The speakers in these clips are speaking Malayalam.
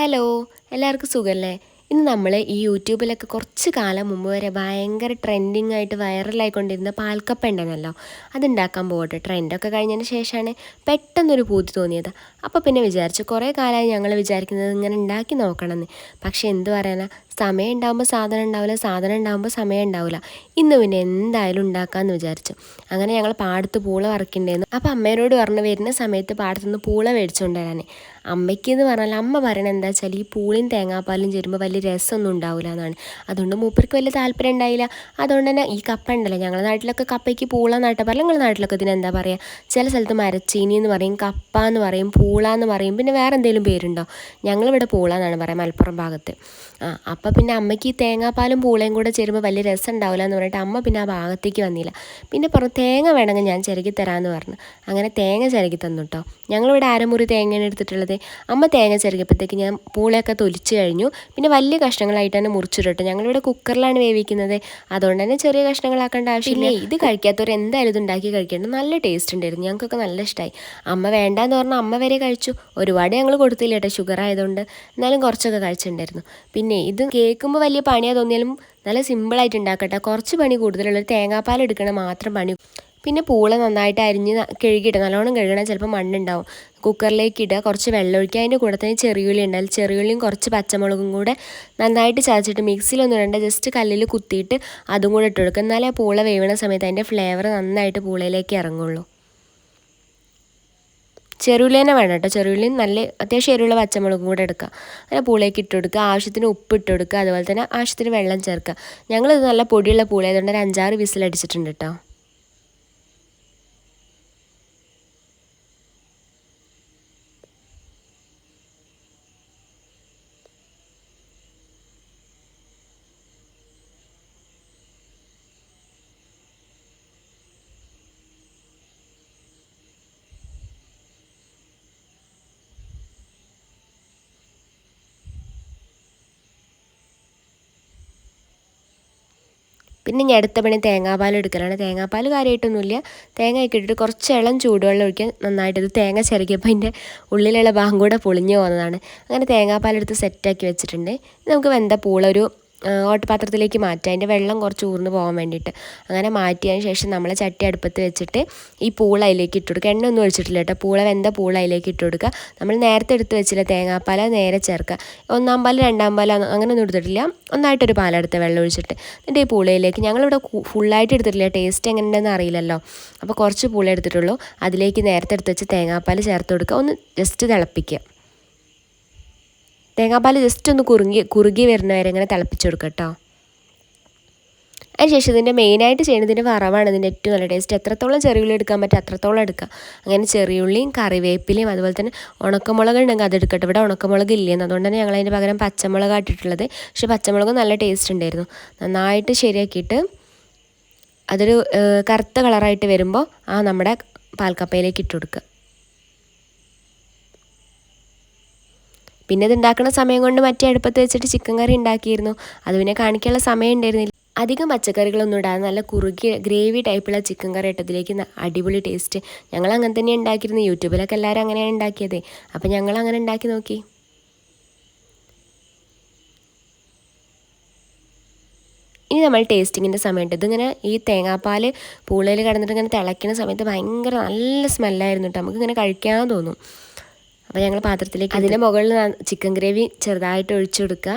ഹലോ എല്ലാവർക്കും സുഖമല്ലേ ഇന്ന് നമ്മൾ ഈ യൂട്യൂബിലൊക്കെ കുറച്ച് കാലം മുമ്പ് വരെ ഭയങ്കര ട്രെൻഡിങ് ആയിട്ട് വൈറലായിക്കൊണ്ടിരുന്ന പാൽക്കപ്പ ഉണ്ടെന്നല്ലോ അതുണ്ടാക്കാൻ പോകട്ടെ. ട്രെൻഡൊക്കെ കഴിഞ്ഞതിന് ശേഷമാണ് പെട്ടെന്നൊരു പൂതി തോന്നിയത്. അപ്പോൾ പിന്നെ വിചാരിച്ചു കുറേ കാലമായി ഞങ്ങൾ വിചാരിക്കുന്നത് ഇങ്ങനെ ഉണ്ടാക്കി നോക്കണമെന്ന്. പക്ഷേ എന്ത് പറയാനാ സമയം ഉണ്ടാകുമ്പോൾ സാധനം ഉണ്ടാവില്ല സാധനം ഉണ്ടാകുമ്പോൾ സമയം ഉണ്ടാവില്ല. ഇന്ന് പിന്നെ എന്തായാലും ഉണ്ടാക്കാമെന്ന് വിചാരിച്ചു. അങ്ങനെ ഞങ്ങൾ പാടത്ത് പൂള വറക്കണ്ടായിരുന്നു അപ്പോൾ അമ്മേനോട് പറഞ്ഞ് വരുന്ന സമയത്ത് പാടത്തുനിന്ന് പൂള മേടിച്ചുകൊണ്ടുവരാനേ അമ്മയ്ക്ക് എന്ന് പറഞ്ഞാൽ അമ്മ പറയണത് എന്താ വെച്ചാൽ ഈ പൂളിൻ തേങ്ങാപ്പാലും ചേരുമ്പോൾ വലിയ രസമൊന്നും ഉണ്ടാവില്ല എന്നാണ് അതുകൊണ്ട് മൂപ്പർക്ക് വലിയ താല്പര്യം ഉണ്ടായില്ല. അതുകൊണ്ട് തന്നെ ഈ കപ്പ ഉണ്ടല്ലോ ഞങ്ങളുടെ നാട്ടിലൊക്കെ കപ്പയ്ക്ക് പൂള നാട്ട പറയും നിങ്ങളുടെ നാട്ടിലൊക്കെ ഇതിന് എന്താ പറയുക ചില സ്ഥലത്ത് മരച്ചീനി എന്ന് പറയും കപ്പ എന്ന് പറയും പൂള എന്ന് പറയും പിന്നെ വേറെ എന്തെങ്കിലും പേരുണ്ടോ? ഞങ്ങളിവിടെ പൂള എന്നാണ് പറയുക മലപ്പുറം ഭാഗത്ത്. ആ അപ്പോൾ പിന്നെ അമ്മയ്ക്ക് ഈ തേങ്ങാപ്പാലും പൂളയും കൂടെ ചേരുമ്പോൾ വലിയ രസം ഉണ്ടാവില്ല എന്ന് പറഞ്ഞിട്ട് അമ്മ പിന്നെ ആ ഭാഗത്തേക്ക് വന്നില്ല. പിന്നെ പറഞ്ഞു തേങ്ങ വേണമെങ്കിൽ ഞാൻ ചിരകി തരാമെന്ന് പറഞ്ഞു. അങ്ങനെ തേങ്ങ ചിരകി തന്നു കേട്ടോ ഞങ്ങളിവിടെ അരമുറി തേങ്ങയാണ് എടുത്തിട്ടുള്ളത്. അമ്മ തേങ്ങ ചിരകിയപ്പോഴത്തേക്ക് ഞാൻ പൂളയൊക്കെ തൊലിച്ച് കഴിഞ്ഞു. പിന്നെ വലിയ കഷ്ണങ്ങളായിട്ട് തന്നെ മുറിച്ചിട്ടു ഞങ്ങളിവിടെ കുക്കറിലാണ് വേവിക്കുന്നത്. അതുകൊണ്ട് തന്നെ ചെറിയ കഷ്ണങ്ങളാക്കേണ്ട ആവശ്യമില്ല. ഇത് കഴിക്കാത്തവർ എന്തായാലും ഇത് ഉണ്ടാക്കി കഴിക്കേണ്ടത് നല്ല ടേസ്റ്റ് ഉണ്ടായിരുന്നു. ഞങ്ങൾക്കൊക്കെ നല്ല ഇഷ്ടമായി അമ്മ വേണ്ടാന്ന് പറഞ്ഞാൽ അമ്മ വരെ കഴിച്ചു. ഒരുപാട് ഞങ്ങൾ കൊടുത്തില്ല കേട്ടോ. ഷുഗർ ആയതുകൊണ്ട് എന്നാലും കുറച്ചൊക്കെ കഴിച്ചിട്ടുണ്ടായിരുന്നു. പിന്നെ ഇത് കേൾക്കുമ്പോൾ വലിയ പണിയാ തോന്നിയാലും നല്ല സിമ്പിളായിട്ട് ഉണ്ടാക്കട്ടെ. കുറച്ച് പണി കൂടുതലുള്ള തേങ്ങാപ്പാൽ എടുക്കണ മാത്രം പണി പിന്നെ പൂള നന്നായിട്ട് അരിഞ്ഞ് കഴുകിയിട്ട് നല്ലോണം കഴുകണം ചിലപ്പോൾ മണ്ണുണ്ടാവും. കുക്കറിലേക്ക് ഇടുക കുറച്ച് വെള്ളം ഒഴിക്കുക. അതിന്റെ കൂടെ തന്നെ ചെറിയുള്ളി ചെറിയ ചെറിയുള്ളിയും കുറച്ച് പച്ചമുളകും കൂടെ നന്നായിട്ട് ചതച്ചിട്ട് മിക്സിയിലൊന്നും ഇടണ്ട. ജസ്റ്റ് കല്ലിൽ കുത്തിയിട്ട് അതും കൂടെ ഇട്ട് കൊടുക്കുക. എന്നാലേ പൂള വേവണ സമയത്ത് അതിന്റെ ഫ്ലേവർ നന്നായിട്ട് പൂളയിലേക്ക് ഇറങ്ങുള്ളൂ. ചെറുള്ളി തന്നെ വേണം കേട്ടോ. ചെറുള്ളിയും നല്ല അത്യാവശ്യം എരിവുള്ള പച്ചമുളകും കൂടെ എടുക്കുക. അങ്ങനെ പൂളേക്ക് ഇട്ട് കൊടുക്കുക. ആവശ്യത്തിന് ഉപ്പ് ഇട്ട് കൊടുക്കുക. അതുപോലെ തന്നെ ആവശ്യത്തിന് വെള്ളം ചേർക്കുക. ഞങ്ങളിത് നല്ല പൊടിയുള്ള പൂളയതുകൊണ്ട് ഒരു അഞ്ചാറ് വിസിലടിച്ചിട്ടുണ്ട് കേട്ടോ. പിന്നെ ഞാൻ അടുത്ത പണി തേങ്ങാപ്പാൽ എടുക്കലാണ്. തേങ്ങാപ്പാൽ കാര്യമായിട്ടൊന്നുമില്ല തേങ്ങ ഒക്കെ ഇട്ടിട്ട് കുറച്ച് ഇളം ചൂടുവെള്ളം ഒഴിക്കാൻ നന്നായിട്ട് ഇത് തേങ്ങ ചിരകിയപ്പോൾ അതിന്റെ ഉള്ളിലുള്ള ഭാഗം കൂടെ പൊളിഞ്ഞു പോകുന്നതാണ്. അങ്ങനെ തേങ്ങാപ്പാലെടുത്ത് സെറ്റാക്കി വെച്ചിട്ടുണ്ട്. നമുക്ക് വെന്ത പൂള ഒരു ഓട്ടപാത്രത്തിലേക്ക് മാറ്റുക. അതിന്റെ വെള്ളം കുറച്ച് ഊർന്ന് പോകാൻ വേണ്ടിയിട്ട്. അങ്ങനെ മാറ്റിയതിന് ശേഷം നമ്മൾ ചട്ടി അടുപ്പത്ത് വെച്ചിട്ട് ഈ പൂള അതിലേക്ക് ഇട്ട് കൊടുക്കുക. എണ്ണ ഒന്നും ഒഴിച്ചിട്ടില്ല കേട്ടോ. പൂള വെന്ത പൂള അതിലേക്ക് ഇട്ട് കൊടുക്കുക. നമ്മൾ നേരത്തെ എടുത്ത് വെച്ചില്ല തേങ്ങാപ്പാൽ നേരെ ചേർക്കുക. ഒന്നാം പാൽ രണ്ടാം പാൽ അങ്ങനെ ഒന്നും എടുത്തിട്ടില്ല. ഒന്നായിട്ടൊരു പാലെടുത്ത് വെള്ളം ഒഴിച്ചിട്ട്. എന്നിട്ട് ഈ പൂളയിലേക്ക് ഞങ്ങളിവിടെ ഫുള്ളായിട്ട് എടുത്തിട്ടില്ല. ടേസ്റ്റ് എങ്ങനെ ഉണ്ടെന്ന് അറിയില്ലല്ലോ. അപ്പോൾ കുറച്ച് പൂള എടുത്തിട്ടുള്ളൂ. അതിലേക്ക് നേരത്തെ എടുത്ത് വെച്ച് തേങ്ങാപ്പാൽ ചേർത്ത് കൊടുക്കുക. ഒന്ന് ജസ്റ്റ് തിളപ്പിക്കുക. തേങ്ങാപ്പാൽ ജസ്റ്റ് ഒന്ന് കുറുങ്ങി കുറുകി വരുന്ന വരെ ഇങ്ങനെ തിളപ്പിച്ചു കൊടുക്കുക കേട്ടോ അതിനുശേഷം ഇതിന്റെ മെയിനായിട്ട് ചെയ്യുന്നതിന്റെ വറവാണ് ഇതിന്റെ ഏറ്റവും നല്ല ടേസ്റ്റ് എത്രത്തോളം ചെറിയുള്ളി എടുക്കാൻ പറ്റും അത്രത്തോളം എടുക്കുക. അങ്ങനെ ചെറിയുള്ളിയും കറിവേപ്പിലയും അതുപോലെ തന്നെ ഉണക്കമുളക് ഉണ്ടെങ്കിൽ അത് എടുക്കട്ടെ. ഇവിടെ ഉണക്കമുളക് ഇല്ലെന്ന്. അതുകൊണ്ട് തന്നെ ഞങ്ങൾ അതിന്റെ പകരം പച്ചമുളക് ആട്ടിട്ടുള്ളത് പക്ഷേ പച്ചമുളകും നല്ല ടേസ്റ്റ് ഉണ്ടായിരുന്നു. നന്നായിട്ട് ശരിയാക്കിയിട്ട് അതൊരു കറുത്ത കളറായിട്ട് വരുമ്പോൾ ആ നമ്മുടെ പാൽക്കപ്പയിലേക്ക് ഇട്ട് കൊടുക്കുക. പിന്നെ ഇത് ഉണ്ടാക്കുന്ന സമയം കൊണ്ട് മറ്റേ അടുപ്പത്ത് വെച്ചിട്ട് ചിക്കൻ കറി ഉണ്ടാക്കിയിരുന്നു. അത് പിന്നെ കാണിക്കാനുള്ള സമയം ഉണ്ടായിരുന്നില്ല. അധികം പച്ചക്കറികളൊന്നും ഇടാതെ നല്ല കുറുകിയ ഗ്രേവി ടൈപ്പുള്ള ചിക്കൻ കറി ഇട്ടതിലേക്ക് അടിപൊളി ടേസ്റ്റ് ഞങ്ങൾ അങ്ങനെ തന്നെ ഉണ്ടാക്കിയിരുന്നു. യൂട്യൂബിലൊക്കെ എല്ലാവരും അങ്ങനെയാണ് ഉണ്ടാക്കിയത്. അപ്പോൾ ഞങ്ങൾ അങ്ങനെ ഉണ്ടാക്കി നോക്കി. ഇനി നമ്മൾ ടേസ്റ്റിങ്ങിന്റെ സമയത്ത് ഇതിങ്ങനെ ഈ തേങ്ങാപ്പാൽ പൂളയിൽ കിടന്നിട്ട് ഇങ്ങനെ തിളയ്ക്കുന്ന സമയത്ത് ഭയങ്കര നല്ല സ്മെല്ലായിരുന്നു കേട്ടോ. നമുക്കിങ്ങനെ കഴിക്കാൻ തോന്നും. അപ്പോൾ ഞങ്ങൾ പാത്രത്തിലേക്ക് അതിന്റെ മുകളിൽ ചിക്കൻ ഗ്രേവി ചെറുതായിട്ട് ഒഴിച്ചു കൊടുക്കുക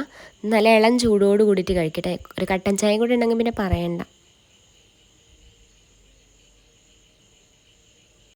നല്ല ഇളം ചൂടോട് കൂടിയിട്ട് കഴിക്കട്ടെ. ഒരു കട്ടൻ ചായയും കൂടി ഉണ്ടെങ്കിൽ പിന്നെ പറയണ്ട.